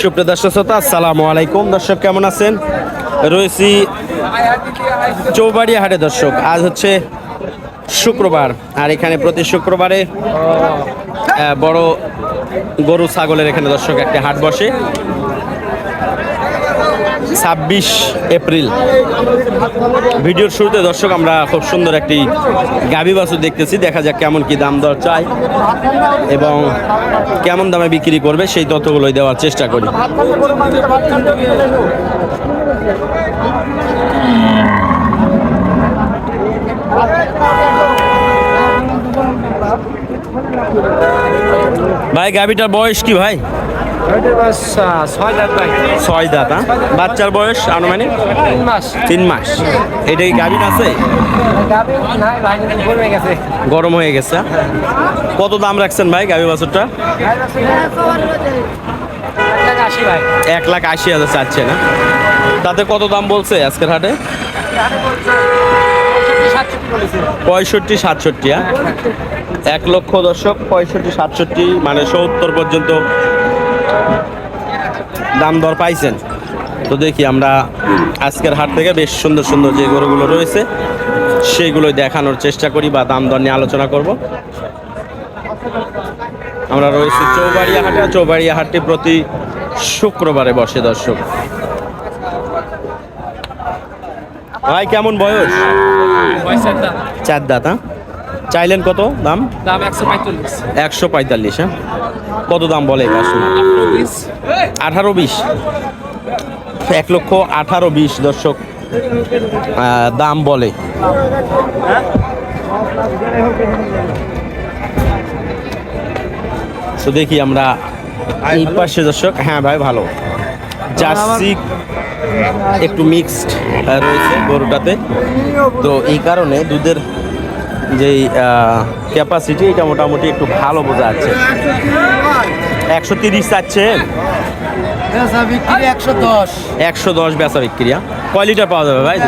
সুপ্রিয় দর্শক শ্রোতা, আসসালামু আলাইকুম। দর্শক, কেমন আছেন? রয়েছি চৌবাড়িয়া হাটে, দর্শক। আজ হচ্ছে শুক্রবার, আর এখানে প্রতি শুক্রবারে বড় গরু, ছাগলের এখানে দর্শক একটা হাট বসে। ছাব্বিশ এপ্রিল। ভিডিওর শুরুতে দর্শক, আমরা খুব সুন্দর একটি গাভী বাছুর দেখতেছি। দেখা যাক কেমন কি দাম দর চাই এবং কেমন দামে বিক্রি করবে, সেই তথ্যগুলোই দেওয়ার চেষ্টা করি। ভাই, গাভীটার বয়স কি ভাই? ছয় দাঁত হ্যাঁ? বাচ্চার বয়স আনুমানিক? তিন মাস। এটা কি গাভীর আছে? গরম হয়ে গেছে। হ্যাঁ? কত দাম রাখছেন ভাই গাভী বাছুরটা? এক লাখ আশি হাজার চাচ্ছে না তাতে কত দাম বলছে আজকের হাটে? পঁয়ষট্টি সাতষট্টি হ্যাঁ? এক লক্ষ দর্শক পঁয়ষট্টি সাতষট্টি মানে সত্তর পর্যন্ত দাম দর পাইছেন। তো দেখি আমরা আজকের হাট থেকে বেশ সুন্দর সুন্দর যে গরুগুলো রয়েছে সেইগুলোই দেখানোর চেষ্টা করি বা দাম দর নিয়ে আলোচনা করব। আমরা রয়েছি চৌবাড়িয়া হাটে চৌবাড়িয়া হাটটি প্রতি শুক্রবারে বসে দর্শক। ভাই কেমন বয়স? চার দাঁত হ্যাঁ? চাইলেন কত দাম? দাম একশো পঁয়তাল্লিশ। একশো পঁয়তাল্লিশ হ্যাঁ? কত দাম বলে আঠারো বিশ। এক লক্ষ আঠারো বিশ দর্শক দাম বলে। তো দেখি আমরা এই পাশে দর্শক হ্যাঁ ভাই ভালো। জার্সি একটু মিক্সড রয়েছে গরুটাতে। তো এই কারণে দুধের যেই ক্যাপাসিটি এটা মোটামুটি একটু ভালো বোঝা যাচ্ছে। একশো তিরিশ চাচ্ছে। একশো দশ। বেচা বিক্রি হ্যাঁ? কয় লিটার পাওয়া যাবে ভাই?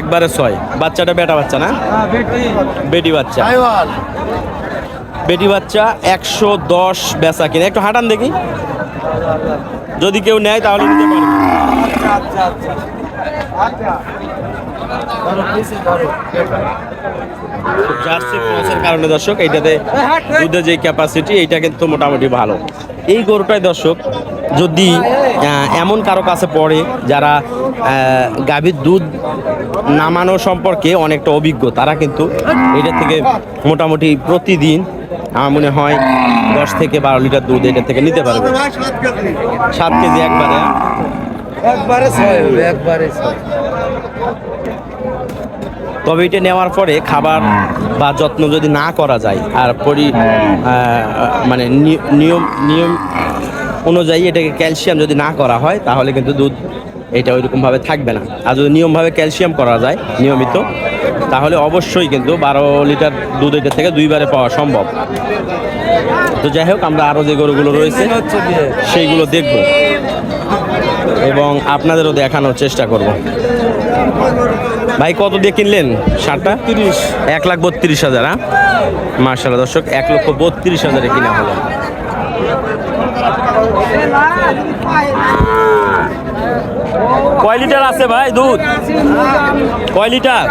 একবারে ছয়। বাচ্চাটা বেটা বাচ্চা না? বেটি। বাচ্চা। বেটি বাচ্চা একশো দশ বেচা কিনে। একটু হাঁটান দেখি। যদি কেউ নেয় তাহলে নিতে পারবে। কারণে দর্শক, এইটাতে দুধের যে ক্যাপাসিটি এইটা কিন্তু মোটামুটি ভালো এই গরুটাই দর্শক, যদি এমন কারও কাছে পড়ে যারা গাভীর দুধ নামানো সম্পর্কে অনেকটা অভিজ্ঞ, তারা কিন্তু এটা থেকে মোটামুটি প্রতিদিন, আমার মনে হয়, দশ থেকে বারো লিটার দুধ এটা থেকে নিতে পারবে সাত কেজি একবারে? একবারে ছয় হবে একবারে ছয়। তবে এটা নেওয়ার পরে খাবার বা যত্ন যদি না করা যায় আর পরি মানে নিয়ম নিয়ম অনুযায়ী এটাকে ক্যালসিয়াম যদি না করা হয় তাহলে কিন্তু দুধ এটা ওইরকমভাবে থাকবে না। আর যদি নিয়মভাবে ক্যালসিয়াম করা যায় নিয়মিত তাহলে অবশ্যই কিন্তু বারো লিটার দুধ এটা থেকে দুইবারে পাওয়া সম্ভব। তো যাই হোক আমরা আরও যে গরুগুলো রয়েছে সেইগুলো দেখব। এবং আপনাদেরও দেখানোর চেষ্টা করব। ভাই কত দিয়ে কিনলেন ষাটটা তিরিশ। এক লাখ বত্রিশ হাজার হ্যাঁ? মার্শাল দর্শক এক লক্ষ বত্রিশ হাজারে কিনা হলো। কয় লিটার আছে ভাই দুধ? কয় লিটার?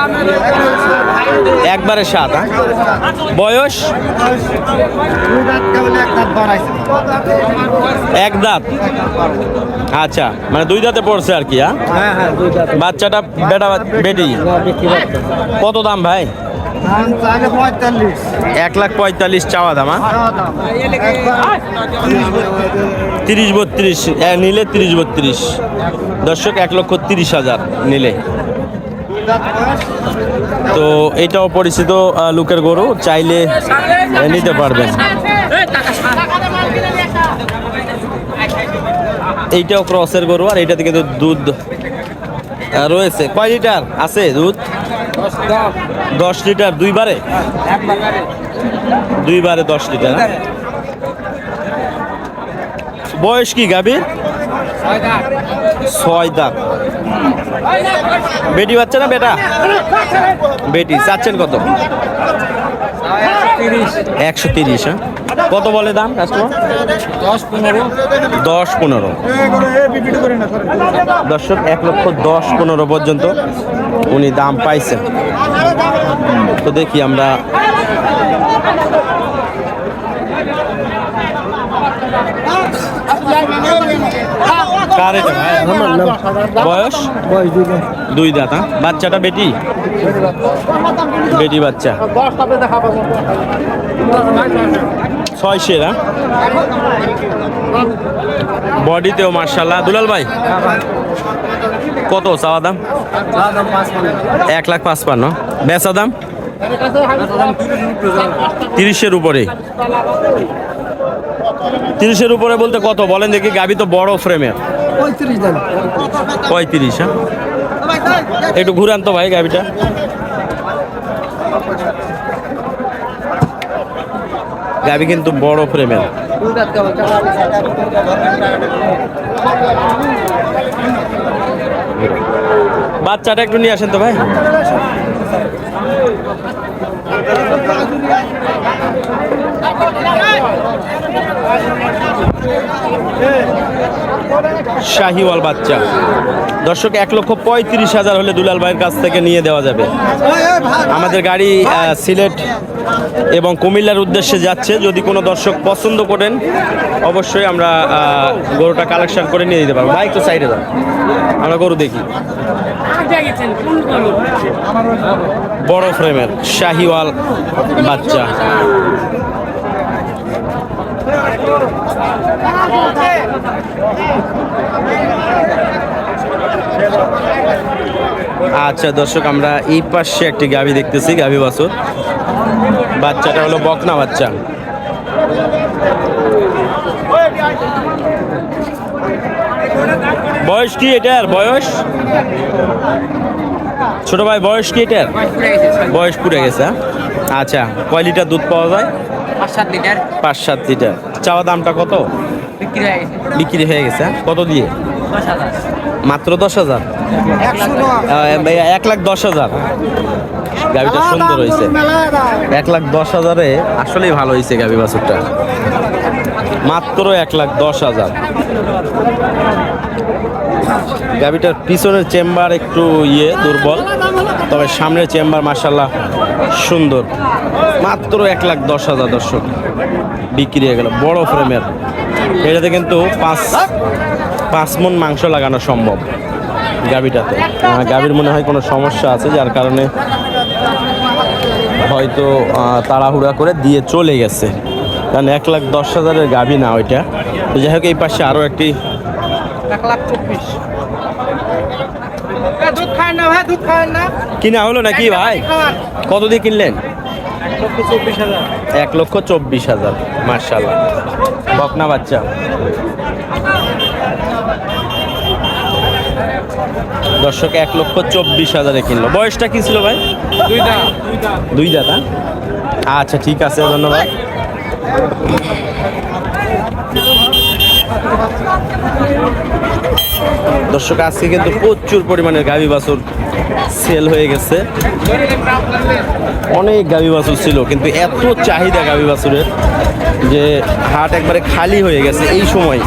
একবারে সাত হ্যাঁ? বয়স? এক দাঁত। আচ্ছা মানে দুই দাঁতে পড়ছে আর কি হ্যাঁ? হ্যাঁ হ্যাঁ বাচ্চাটা বেটা বেটি? কত দাম ভাই? এক লাখ পঁয়তাল্লিশ চাওয়া দাম হ্যাঁ? তিরিশ বত্রিশ নিলে তিরিশ বত্রিশ। দর্শক, এক লক্ষ তিরিশ হাজার নিলে। তো এটাও পরিচিত লোকের গরু, চাইলে নিতে পারবেন। এইটাও ক্রসের গরু, আর এইটাতে কিন্তু দুধ রয়েছে। কয় লিটার? আছে দুধ? দশ লিটার দুইবারে দুইবারে দশ লিটার? বয়স কি গাভীর ছয় দাঁত। বেটি বাচ্চা না বেটা? বেটি চাচ্ছেন কত? একশো তিরিশ। হ্যাঁ? কত বলে দাম কাস্টমার দশ পনেরো দশ পনেরো। দর্শক, এক লক্ষ দশ পনেরো পর্যন্ত উনি দাম পাইছেন। তো দেখি আমরা কার? বয়স? দুই দাঁত হ্যাঁ? বাচ্চাটা বেটি? বেটি বাচ্চা। ছয় সেরা বডিতেও মার্শাল্লাহ দুলাল ভাই? কত চাওয়া দাম? এক লাখ পাঁচপান্ন। বেচা দাম? তিরিশের উপরে। তিরিশের উপরে বলতে কত? বলেন দেখি গাবি তো বড় ফ্রেমের পঁয়ত্রিশ পঁয়ত্রিশ হ্যাঁ। একটু ঘুরান তো ভাই গাবিটা। গাবি কিন্তু বড় ফ্রেমের বাচ্চাটা একটু নিয়ে আসেন তো ভাই। শাহিওয়াল বাচ্চা। দর্শক, এক লক্ষ পঁয়ত্রিশ হাজার হলে দুলাল ভাইয়ের কাছ থেকে নিয়ে দেওয়া যাবে। আমাদের গাড়ি সিলেট এবং কুমিল্লার উদ্দেশ্যে যাচ্ছে। যদি কোনো দর্শক পছন্দ করেন, অবশ্যই আমরা গরুটা কালেকশন করে নিয়ে দিতে পারব। ভাই, একটু সাইডে যান আমরা গরু দেখি। বড় ফ্রেমের শাহিওয়াল বাচ্চা। আচ্ছা দর্শক, আমরা এই পাশে একটি গাভি দেখতেছি, গাভি বাছুর। বাচ্চাটা হলো বকনা বাচ্চা। বয়স কি এটার? বয়স? ছোট ভাই, বয়স কি এটার? বয়স পুড়ে গেছে হ্যাঁ? আচ্ছা কয় লিটার দুধ পাওয়া যায়? পাঁচ সাত লিটার। পাঁচ সাত লিটার। চাওয়া দামটা কত? বিক্রি হয়ে গেছে। বিক্রি হয়ে গেছে? কত দিয়ে? মাত্র দশ হাজার? এক লাখ দশ হাজার। গাড়িটা সুন্দর হয়েছে। এক লাখ দশ হাজারে আসলেই ভালো হয়েছে গাবি বাছুরটা। মাত্র এক লাখ দশ হাজার। গাবিটার পিছনের চেম্বার একটু ইয়ে দুর্বল। তবে সামনের চেম্বার মাসাল্লাহ সুন্দর। মাত্র এক লাখ দশ হাজার দর্শক বিক্রি হয়ে গেল বড় ফ্রেমের। এটাতে কিন্তু পাঁচ পাঁচ মন মাংস লাগানো সম্ভব গাবিটাতে আহ, গাবির মনে হয় কোনো সমস্যা আছে যার কারণে হয়তো তাড়াহুড়া করে দিয়ে চলে গেছে। কারণ এক লাখ দশ হাজারের গাবি না ওইটা। তো যাই হোক এই পাশে আরও একটি কিনা হলো নাকি ভাই? কত দিয়ে কিনলেন? এক লক্ষ চব্বিশ হাজার। মার্শাল্লাহ বকনা বাচ্চা। দর্শক এক লক্ষ চব্বিশ হাজারে কিনলো। বয়সটা কি ছিল ভাই? দুই দাদা? আচ্ছা ঠিক আছে ধন্যবাদ। দর্শক আজকে কিন্তু প্রচুর পরিমাণের গাভী বাছুর সেল হয়ে গেছে। অনেক গাভী বাছুর ছিল, কিন্তু এত চাহিদা গাভী বাছুরের যে হাট একবারে খালি হয়ে গেছে এই সময়।